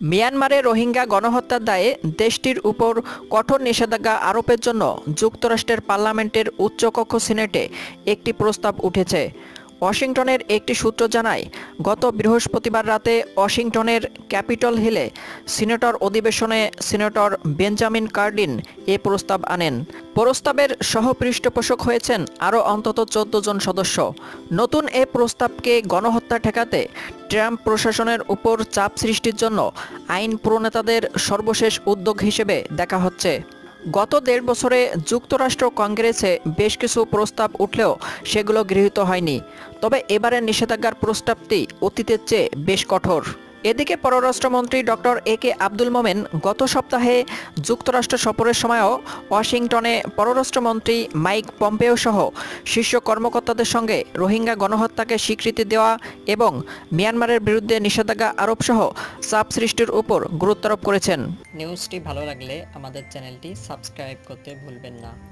মিয়ানমারে রোহিঙ্গা গণহত্যার দায়ে দেশটির উপর কঠোর নিষেধাজ্ঞা আরোপের জন্য যুক্তরাষ্ট্রের পার্লামেন্টের উচ্চকক্ষ সিনেটে একটি প্রস্তাব উঠেছে। ওয়াশিংটনের একটি সূত্র জানায়, গত বৃহস্পতিবার রাতে ওয়াশিংটনের ক্যাপিটল হিলে সিনেটর অধিবেশনে সিনেটর বেঞ্জামিন কার্ডিন এ প্রস্তাব আনেন। প্রস্তাবের সহপৃষ্ঠপোষক হয়েছেন আরও অন্তত চোদ্দ জন সদস্য। নতুন এ প্রস্তাবকে গণহত্যা ঠেকাতে ট্রাম্প প্রশাসনের উপর চাপ সৃষ্টির জন্য আইন প্রণেতাদের সর্বশেষ উদ্যোগ হিসেবে দেখা হচ্ছে। গত দেড় বছরে যুক্তরাষ্ট্র কংগ্রেসে বেশ কিছু প্রস্তাব উঠলেও সেগুলো গৃহীত হয়নি। তবে এবারের নিষেধাজ্ঞার প্রস্তাবটি অতীতের চেয়ে বেশ কঠোর। এদিকে পররাষ্ট্রমন্ত্রী ডক্টর এ কে আব্দুল মোমেন গত সপ্তাহে যুক্তরাষ্ট্র সফরের সময়ও ওয়াশিংটনে পররাষ্ট্রমন্ত্রী মাইক পম্পেও সহ শীর্ষ কর্মকর্তাদের সঙ্গে রোহিঙ্গা গণহত্যাকে স্বীকৃতি দেওয়া এবং মিয়ানমারের বিরুদ্ধে নিষেধাজ্ঞা আরোপ সহ চাপ সৃষ্টির উপর গুরুত্বারোপ করেছেন। নিউজটি ভালো লাগলে আমাদের চ্যানেলটি সাবস্ক্রাইব করতে ভুলবেন না।